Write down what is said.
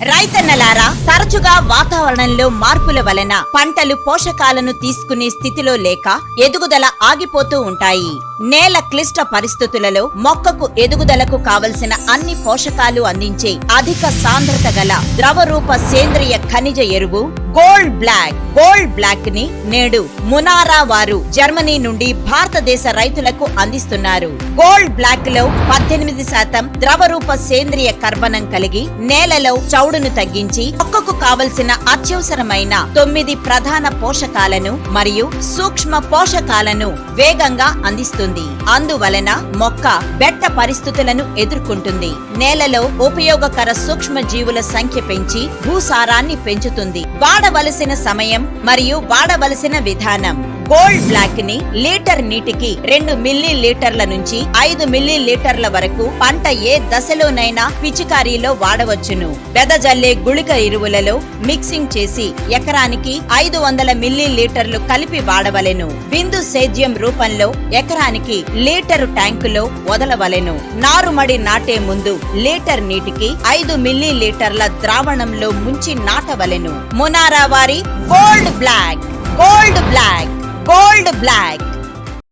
రైతన్నలారా తరచుగా వాతావరణంలో మార్పుల వలన పంటలు పోషకాలను తీసుకునే స్థితిలో లేక ఎదుగుదల ఆగిపోతూ ఉంటాయి. నేల క్లిష్ట పరిస్థితులలో మొక్కకు ఎదుగుదలకు కావలసిన అన్ని పోషకాలు అందించే అధిక సాంద్రత గల ద్రవరూప సేంద్రియ ఖనిజ ఎరువు గోల్డ్ బ్లాక్ గోల్డ్ బ్లాక్ని నేడు మునారా వారు జర్మనీ నుండి భారతదేశ రైతులకు అందిస్తున్నారు. గోల్డ్ బ్లాక్లో పద్దెనిమిది శాతం ద్రవరూప సేంద్రియ కర్బనం కలిగి నేలలో చౌడును తగ్గించి మొక్కకు కావలసిన అత్యవసరమైన తొమ్మిది ప్రధాన పోషకాలను మరియు సూక్ష్మ పోషకాలను వేగంగా అందిస్తుంది. అందువలన మొక్క బెట్ట పరిస్థితులను ఎదుర్కొంటుంది. నేలలో ఉపయోగకర సూక్ష్మ జీవుల సంఖ్య పెంచి భూసారాన్ని పెంచుతుంది. వాడవలసిన సమయం మరియు వాడవలసిన విధానం. గోల్డ్ బ్లాక్ని లీటర్ నీటికి రెండు మిల్లీ లీటర్ల నుంచి ఐదు మిల్లీ లీటర్ల వరకు పంట ఏ దశలోనైనా పిచికారీలో వాడవచ్చును. వెదజల్లే గుళిక ఎరువులలో మిక్సింగ్ చేసి ఎకరానికి ఐదు వందల మిల్లీ లీటర్లు కలిపి వాడవలెను. బిందు సేద్యం రూపంలో ఎకరానికి లీటరు ట్యాంకులో వదలవలెను. నారుమడి నాటే ముందు లీటర్ నీటికి ఐదు మిల్లీ లీటర్ల ద్రావణంలో ముంచి నాటవలెను. మునారా వారి gold black gold black. Gold black